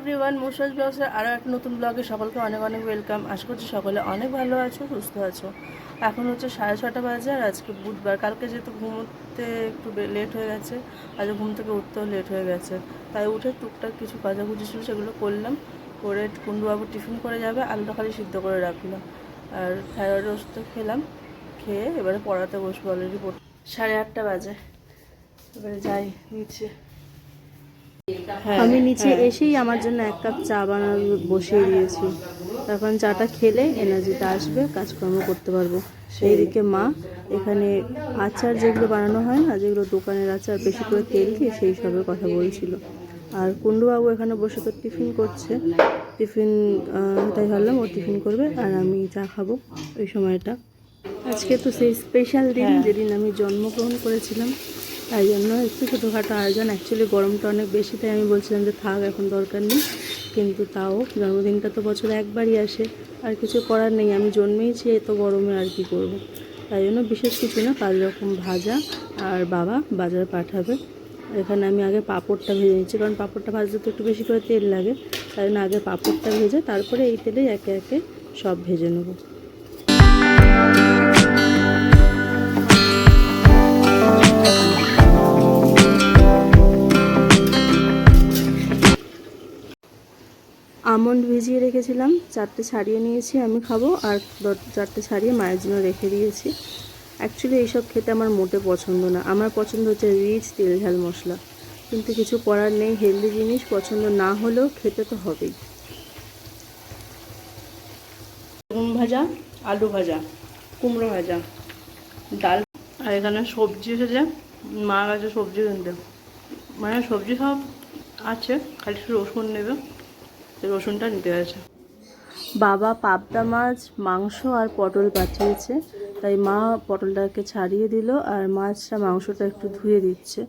Everyone মুসাজ ব্লগসের আরও একটা নতুন ব্লগে সকলকে অনেক অনেক ওয়েলকাম আশা করছি সকলে অনেক ভালো আছো, সুস্থ আছো। এখন হচ্ছে সাড়ে ছটা বাজে আর আজকে বুধবার। কালকে যেহেতু ঘুমোতে একটু লেট হয়ে গেছে আজ ঘুম থেকে উঠতেও লেট হয়ে গেছে। তাই উঠে টুকটাক কিছু কাজাকুচি ছিল সেগুলো করলাম, করে কুন্ডুবাবু টিফিন করে যাবে, আলুটা খালি সিদ্ধ করে রাখলাম আর থাইরয়েড ওষুধটা খেলাম, খেয়ে এবারে পড়াতে বসবো অলরেডি সাড়ে আটটা বাজে। এবারে যাই, নিচে। আমি নিচে হ্যাঁ। এসেই আমার জন্য এক কাপ চা বানানো বসিয়ে দিয়েছি। তখন চাটা খেলে এনার্জিটা আসবে কাজকর্ম করতে পারব। সেইদিকে মা এখানে আচার যেগুলো বানানো হয় না যেগুলো দোকানের আচার বেশি করে তেল দিয়ে সেই সবের কথা বলছিল। আর কুণ্ডুবাবু এখানে বসে তো টিফিন করছে। টিফিন তাই ভাবলাম ও টিফিন করবে আর আমি চা খাব ওই সময়টা। আজকে তো সেই স্পেশাল দিন হ্যাঁ। যেদিন আমি জন্মগ্রহণ করেছিলাম। তাই জন্য একটু ছোটোখাটো আয়োজন। অ্যাকচুয়ালি গরমটা অনেক বেশি, তাই আমি বলছিলাম যে থাক, এখন দরকার নেই। কিন্তু তাও, জন্মদিনটা তো বছরে একবারই আসে। আর কিছু করার নেই, আমি জন্মেইছি, এত গরমে আর কি করব। তাই জন্য বিশেষ কিছু না পাঁচ রকম ভাজা আর বাবা বাজার পাঠাবে। এখানে আমি আগে পাঁপড়টা ভেজে নিচ্ছি, কারণ পাঁপড়টা ভাজতে তো একটু বেশি করে তেল লাগে। তাই জন্য আগে পাঁপড়টা ভেজে তারপরে এই তেলেই একে একে সব ভেজে নেব। আমন্ড ভিজিয়ে রেখেছিলাম চারটে ছাড়িয়ে নিয়েছি আমি খাব আর চারটে ছাড়িয়ে মায়ের জন্য রেখে দিয়েছি। অ্যাকচুয়ালি এইসব খেতে আমার মোটে পছন্দ না। আমার পছন্দ হচ্ছে রিচ তেল ঝাল মশলা। কিন্তু কিছু করার নেই হেলদি জিনিস পছন্দ না হলেও খেতে তো হবেই। বেগুন ভাজা আলু ভাজা কুমড়ো ভাজা ডাল। আর এখানে সবজি এসেছে। মা গেছে সবজি কিনতে। মানে সবজি সব আছে খালি রসুন নেবে। রসুনটা নিতে গেছে বাবা পাবদা মাছ, মাংস আর পটল পাঠিয়েছে। তাই মা পটলটাকে ছাড়িয়ে দিল আর মাছটা, মাংসটা একটু ধুয়ে দিচ্ছে।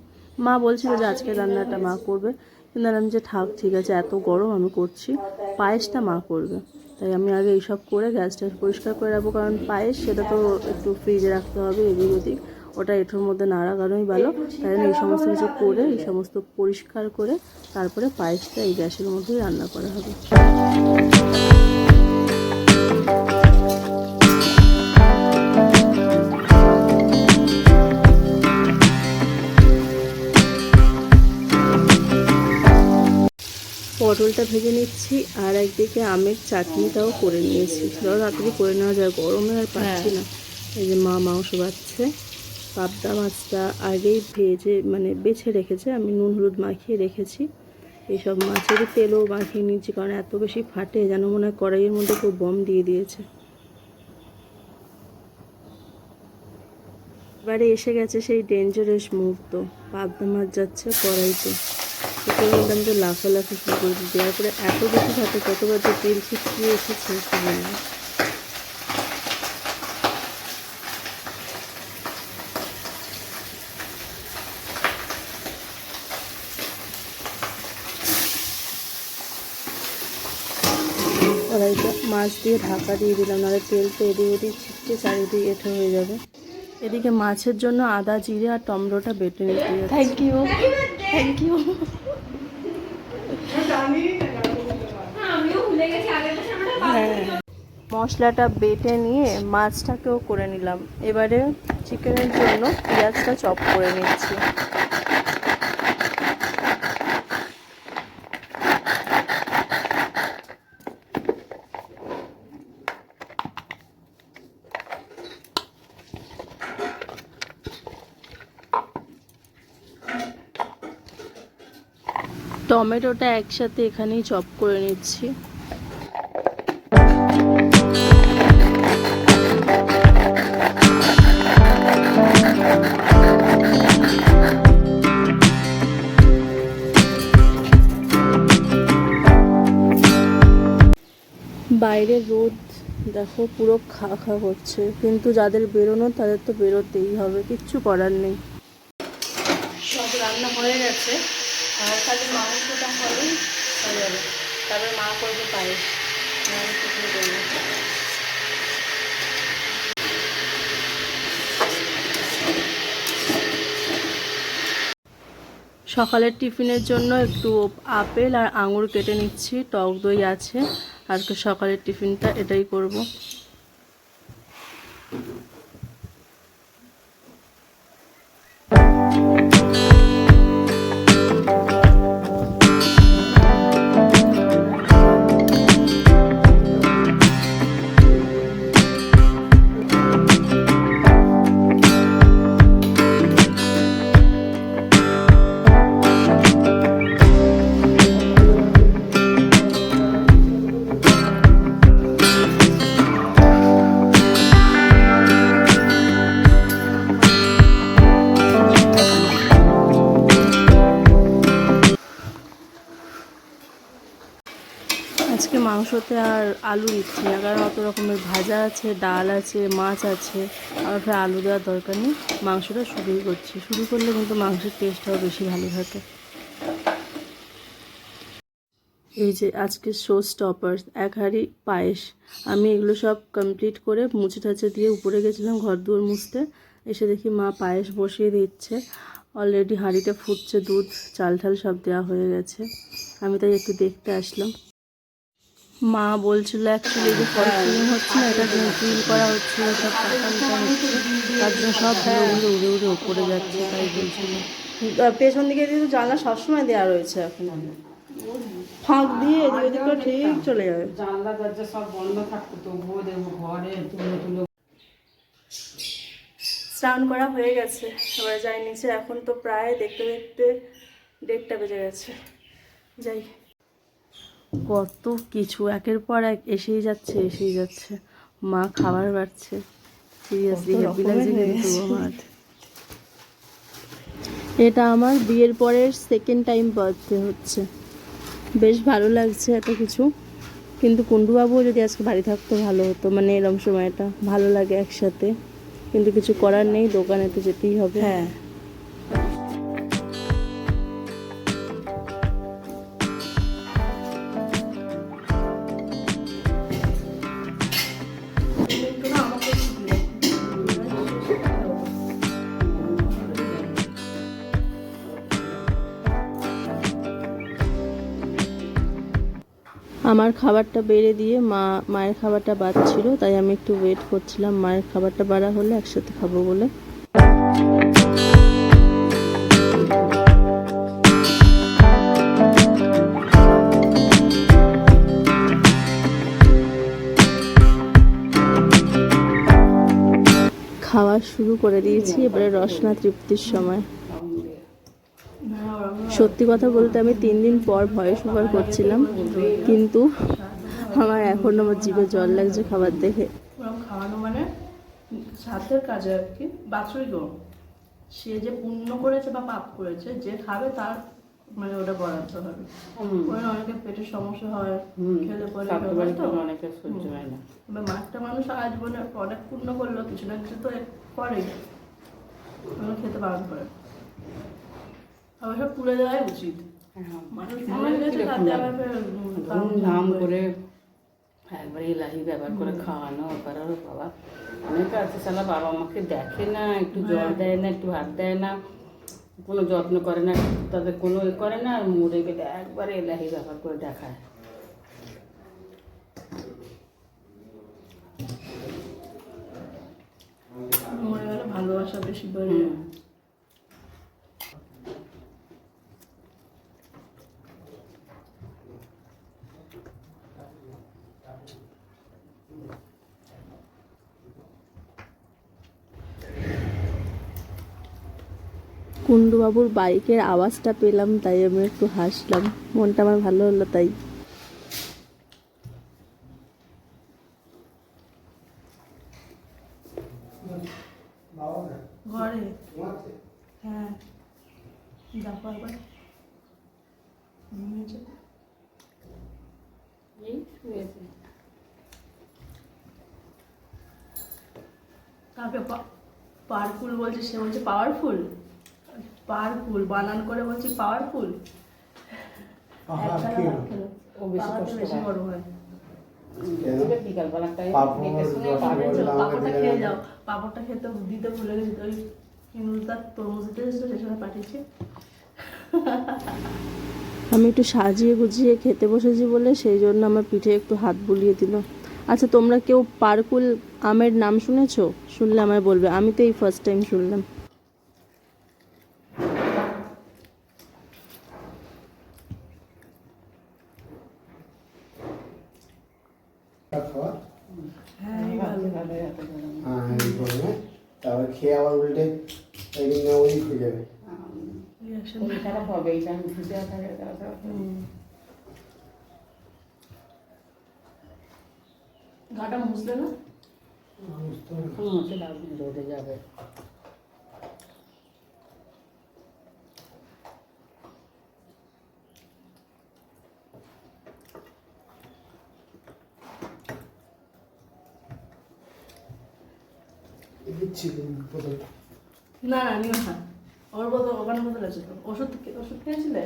মা বলছিল যে আজকে রান্নাটা মা করবে। কিন্তু আমি যে থাক, ঠিক আছে, এত গরম আমি করছি, পায়েসটা মা করবে। তাই আমি আগে এইসব করে গ্যাসটা পরিষ্কার করে রাখব। কারণ পায়েস, সেটা তো একটু ফ্রিজে রাখতে হবে, এদিক ওদিক। ওটা এঁঠোর মধ্যে না রাখানোই ভালো। তাই এই সমস্ত কিছু করে এই সমস্ত পরিষ্কার করে তারপরে পায়েসটা এই গ্যাসের মধ্যেই রান্না করা হবে। পটলটা ভেজে নিচ্ছি আর একদিকে আমের চাটনিটাও করে নিয়েছি। তাড়াতাড়ি করে নেওয়া যায় গরমে আর পাচ্ছি না। এই যে মা মাংস বাচ্ছে পাবদা মাছটা আগেই ভেজে মানে বেছে রেখেছে, আমি নুন হলুদ মাখিয়ে রেখেছি। এইসব মাছেরই তেলও মাখিয়ে নিয়েছি, কারণ এত বেশি ফাটে, যেন মনে হয় কড়াইয়ের মধ্যে কেউ বম দিয়ে দিয়েছে। এবারে এসে গেছে সেই ডেঞ্জারাস মুহূর্ত পাবদা মাছ যাচ্ছে কড়াইতে। সেটা বললাম যে লাফালাফি শুরু করে দিতে দেওয়ার পরে এত বেশি ফাটে, কতবার যে তেল ছিটকিয়ে এসেছে কি কড়াইটা মাছ দিয়ে ঢাকা দিয়ে দিলাম নাহলে তেলটা এদিক ওদিক ছিটকে চারিদিকে এঁঠো হয়ে যাবে। এদিকে মাছের জন্য আদা জিরে আর টমেটোটা বেটে নিতে থ্যাংক ইউ থ্যাংক ইউ মশলাটা বেটে নিয়ে মাছটাকেও করে নিলাম। এবারে চিকেনের জন্য পেঁয়াজটা চপ করে নিচ্ছি। টমেটোটা একসাথে এখানেই চপ করে নিচ্ছি। বাইরে রোদ, দেখো পুরো খা খা করছে। কিন্তু যাদের বেরোনো, তাদের তো বেরোতেই হবে, কিচ্ছু করার নেই। সব রান্না হয়ে গেছে। খালি মাংসটা হলেই হয়ে যাবে তারপরে মা করবে পায়েস। আমি টিফিন করব সকালের টিফিনের জন্য একটু আপেল আর আঙুর কেটে নিচ্ছি, টক দই আছে। আজকে সকালের টিফিনটা এটাই করব। মাংসতে আর আলু দিচ্ছি না, কারণ অত রকমের ভাজা আছে, ডাল আছে, মাছ আছে। আর ওটা আলু দেওয়ার দরকার নেই, মাংসটা শুরুই করছি। শুরু করলে কিন্তু মাংসের টেস্টটাও বেশি ভালো থাকে। এই যে আজকে শো স্টপার্স এক হাঁড়ি পায়েস। আমি এগুলো সব কমপ্লিট করে মুছে টাছে দিয়ে উপরে গেছিলাম ঘর দুয়ার মুছতে। এসে দেখি মা পায়েস বসিয়ে দিচ্ছে। অলরেডি হাঁড়িটা ফুটছে দুধ চাল ঠাল সব দেওয়া হয়ে গেছে। আমি তাই একটু দেখতে আসলাম। মা বলছিল অ্যাকচুয়ালি যে ফল ফিলিং হচ্ছে না এটা ড্রিল করা হচ্ছে সব টাকা হচ্ছে। তার জন্য সব ধুলো উড়ে উড়ে উপরে যাচ্ছে তাই বলছিল। পেছন দিকে দিয়ে তো জানলা সবসময় দেওয়া রয়েছে এখন। ফাঁক দিয়ে এদিকে ঠিক চলে যাবে। জানলা দরজা সব বন্ধ থাকতো তবুও দেখব ঘরে তুলো তুলো। স্নান করা হয়ে গেছে এবার যাই নিচে। এখন তো প্রায় দেখতে দেখতে দেড়টা বেজে গেছে। যাই। কত কিছু একের পর এক এসেই যাচ্ছে এসেই যাচ্ছে। মা খাবার বাড়ছে। সিরিয়াসলি হ্যাপি লাগছে কিন্তু আমার এটা আমার বিয়ের পরের সেকেন্ড টাইম বার্থডে হচ্ছে। বেশ ভালো লাগছে এত কিছু। কিন্তু কুন্ডুবাবুও যদি আজকে বাড়ি থাকতো ভালো হতো মানে এরম সময়টা। ভালো লাগে একসাথে। কিন্তু কিছু করার নেই দোকানে তো যেতেই হবে। হ্যাঁ। আমার খাবারটা বেড়ে দিয়ে মা, মায়ের খাবারটা বাড়ছিল তাই আমি একটু ওয়েট করছিলাম মায়ের খাবারটা বাড়া হলে একসাথে খাব বলে। খাওয়া শুরু করে দিয়েছি, এবারে রসনা তৃপ্তির সময়। সত্যি কথা বলতে আমি তিন দিন পর ভয়েস ওভার করছিলাম কিন্তু আমার এখন আমার জিভে জল লাগছে খাবার দেখে। ওরকম খাওয়ানো মানে সাধ্যের কাজে আর কি বাছুরিক সে যে পুণ্য করেছে বা পাপ করেছে যে খাবে তার মানে ওটা বরাদ্দ হবে। ওই অনেকের পেটের সমস্যা হয় খেলে পরে হয় অনেকে সহ্য হয় না। এবার একটা মানুষ অনেক পুণ্য করল কিছু না কিছু তো করে খেতে বারণ করে। অবশ্য তুলে দেওয়াই উচিত। উম, ধুমধাম করে একবারে এলাহি ব্যবহার করে খাওয়ানো করার বাবা। অনেকে আছে সালা বাবা আমাকে দেখে না একটু জল দেয় না একটু হাত দেয় না কোনো যত্ন করে না তাদের কোনো এ করে না আর মরে গেলে একবারে এলাহি ব্যবহার করে দেখায়। মরে গেলে ভালোবাসা বেশি বেড়ে কুণ্ডুবাবুর বাইকের আওয়াজটা পেলাম তাই আমি একটু হাসলাম। মনটা আমার ভালো হলো তাই। ঘরে। হ্যাঁ। একবার পাওয়ারফুল বলছে সে বলছে পাওয়ারফুল পাওয়ারফুল বানান করে বলছি পাওয়ারফুল ও বেশি কষ্ট বেশি বড় হয়। বিকালবেলা টাইম পাপড় দেখে শুনে রসগোল্লা পাবে বললাম। পাপড়টা খেয়ে যাও। পাপড়টা খেতে দিতে ভুলে গেছি ওই হিন্দুদার তরমুজ দিতে এসেছিল সে সময় পাঠিয়েছি। আমি একটু সাজিয়ে গুজিয়ে খেতে বসেছি বলে সেই জন্য আমার পিঠে একটু হাত বুলিয়ে দিল। আচ্ছা তোমরা কেউ পারকুল আমের নাম শুনেছো? শুনলে আমায় বলবে। আমি তো এই ফার্স্ট টাইম শুনলাম। খাওয়া? গরম। হ্যাঁ এই তারপর খেয়ে আবার উল্টে একদিন না ওই হয়ে যাবে। শরীর খারাপ হবে এই টাইম ভিজে থাকে গাটা মুছলে না? মুছে লাভ নেই, রোদে যাবে। দিচ্ছি বোতলটা না না নিও না। ওর বোতল ওখানে বোতল আছে তো। ওষুধ ওষুধ খেয়েছিলে?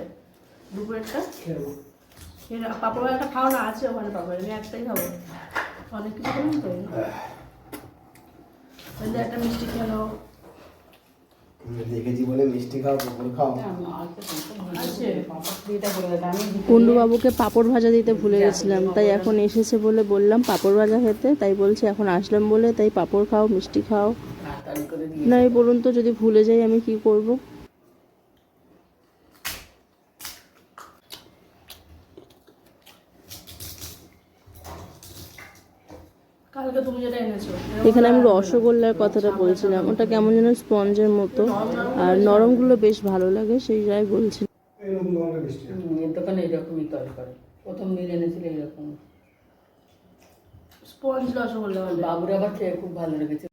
দুপুরেরটা খেয়ে পাপড় একটা খাও না আছে ওখানে পাপড় আমি একটাই খাব। অনেক কিছু করুন তো। একটা মিষ্টি নাও। দেখেছি বলে মিষ্টি খাও পুকুর খাও। আছে। কুন্ডু বাবুকে পাঁপড় ভাজা দিতে ভুলে গেছিলাম তাই এখন এসেছে বলে বললাম পাপড় ভাজা খেতে তাই বলছে এখন আসলাম বলে তাই পাঁপড় খাও মিষ্টি খাও। না এই বলুন তো যদি ভুলে যাই আমি কি করব কালকে তুমি যেটা এনেছো এখানে আমি রসগোল্লার কথাটা বলছিলাম। ওটা কেমন যেন স্পঞ্জের মতো। আর নরমগুলো বেশ ভালো লাগে সেই যাই বলছি। এরকম ধরনের মিষ্টি হুম, এর দোকানে এইরকমই তৈরি প্রথম দিন এনেছিল এইরকম। স্পঞ্জ রসগোল্লা বাবুর আবার খেয়ে খুব ভালো লেগেছে।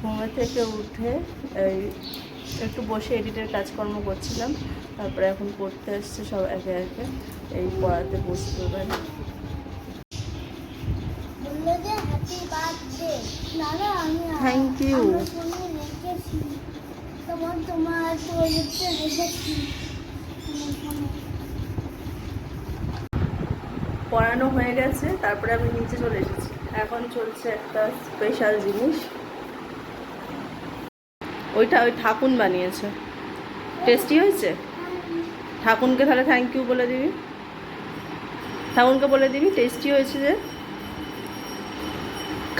ঘুমে থেকে উঠে এই একটু বসে এডিটের কাজকর্ম করছিলাম। তারপরে এখন পড়তে এসছে সব একে একে। এই পড়াতে বসতে পারি বলল যে হ্যাপি বার্থডে দাদা আমি থ্যাংক ইউ আমার ফোনে রেখেছি তোমার তোমার প্রজেক্টে রেখেছি আমার ইউ পড়ানো হয়ে গেছে, তারপরে আমি নিচে চলে এসেছি। এখন চলছে একটা স্পেশাল জিনিস। ওইটা ওই ঠাকুন বানিয়েছে। টেস্টি হয়েছে? ঠাকুনকে তাহলে থ্যাংক ইউ বলে দিবি। ঠাকুনকে বলে দিবি টেস্টি হয়েছে যে।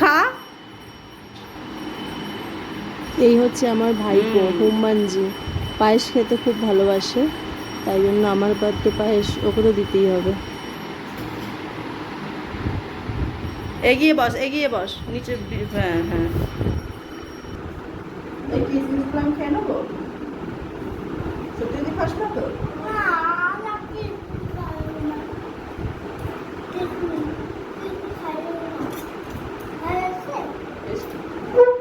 খা। এই হচ্ছে আমার ভাইপো হুম্মানজি। পায়েস খেতে খুব ভালোবাসে তাই জন্য আমার বার্থডে পায়েস ওকে তো দিতেই হবে। এগিয়ে বস এগিয়ে বস নিচে হ্যাঁ হ্যাঁ। খেয়ে নেব? সত্যি যদি খাস না তো না আমাকে পারব না কিসমিস কিসমিস খাইবো না আর আছে বলো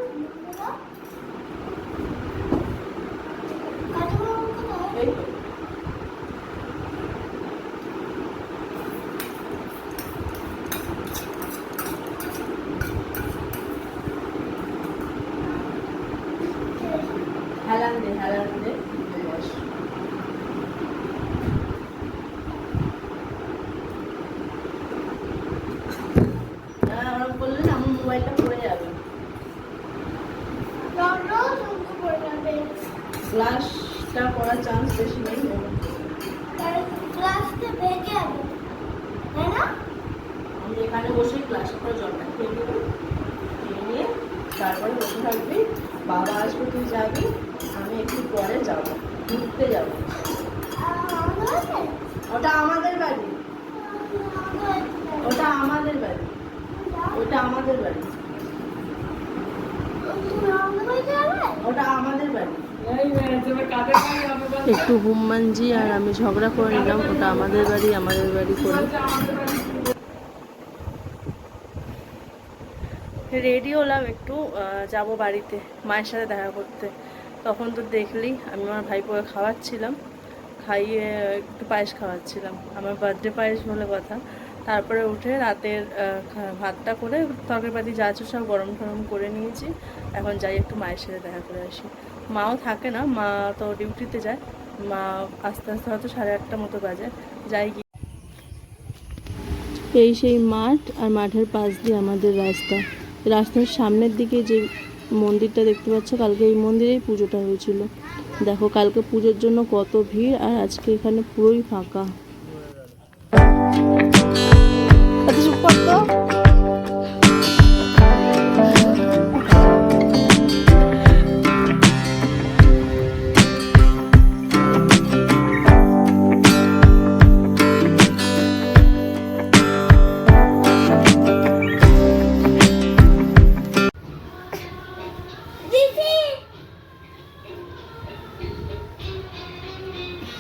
কাজগুলো কোথায় এই তো। হেলান দে হেলান দে বস। হ্যাঁ ওরা বললেন আমার মোবাইলটা পড়ে যাবে। রনো শুনতে পড়ে যাবে। ফ্লাশটা পড়ার চান্স বেশি নেই। তার ভেঙে যাবে তাই না? আমি এখানে বসেই ক্লাসে করে জলটা খেয়ে নেব। খেয়ে নিয়ে তারপরে বসে থাকবি বাবা আসবে তুই যাবি। একটু পরে যাব ঘুরতে যাব। আর ওটা আমাদের বাড়ি। ওটা আমাদের বাড়ি। ওটা আমাদের বাড়ি। ওটা আমাদের বাড়ি। একটু হুম্মানজি আর আমি ঝগড়া করে নিলাম ওটা আমাদের বাড়ি আমাদের বাড়ি করে। রেডি হলাম একটু যাব বাড়িতে মায়ের সাথে দেখা করতে। তখন তো দেখলি আমি আমার ভাইপোকে খাওয়াচ্ছিলাম, খাইয়ে একটু পায়েস খাওয়াচ্ছিলাম। আমার বার্থডে পায়েস বলে কথা। তারপরে উঠে রাতের ভাতটা করে তরকারিপাতি যা আছে সব গরম টরম করে নিয়েছি। এখন যাই একটু মায়ের সাথে দেখা করে আসি। মাও থাকে না, মা তো ডিউটিতে যায়। মা আস্তে আস্তে হয়তো সাড়ে আটটা মতো বাজে। যাই গিয়ে এই সেই মাঠ আর মাঠের পাশ দিয়ে আমাদের রাস্তা। রাস্তার সামনের দিকে যে মন্দিরটা দেখতে পাচ্ছ, কালকে এই মন্দিরেই পুজোটা হয়েছিল। দেখো, কালকে পুজোর জন্য কত ভিড়, আর আজকে এখানে পুরোই ফাঁকা।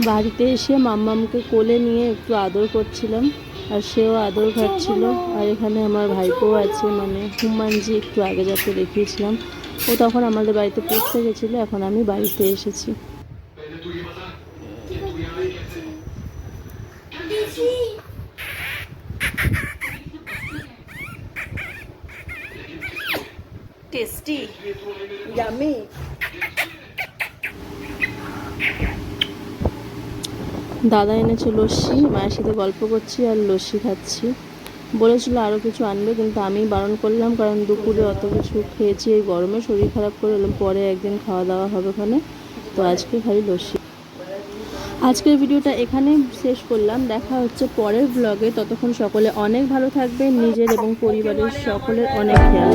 বাড়িতে এসে মাম্মামকে কোলে নিয়ে একটু আদর করছিলাম, আর সেও আদর খাচ্ছিল। আর এখানে আমার ভাইপো আছে মানে হুমানজি একটু আগে যাতে দেখিয়েছিলাম। ও তখন আমাদের বাড়িতে পড়তে গেছিল, এখন আমি বাড়িতে এসেছি দিদি টেস্টি ইয়ামি দাদা এনেছে লস্যি, মায়ের সাথে গল্প করছি আর লস্যি খাচ্ছি। বলেছিল আরও কিছু আনবে, কিন্তু আমি বারণ করলাম, কারণ দুপুরে অত কিছু খেয়েছি, এই গরমে শরীর খারাপ করে এলাম, পরে একদিন খাওয়া দাওয়া হবে ওখানে। তো আজকে খালি লস্যি। আজকের ভিডিওটা এখানেই শেষ করলাম। দেখা হচ্ছে পরের ব্লগে ততক্ষণ সকলে অনেক ভালো থাকবে নিজের এবং পরিবারের সকলের অনেক খেয়াল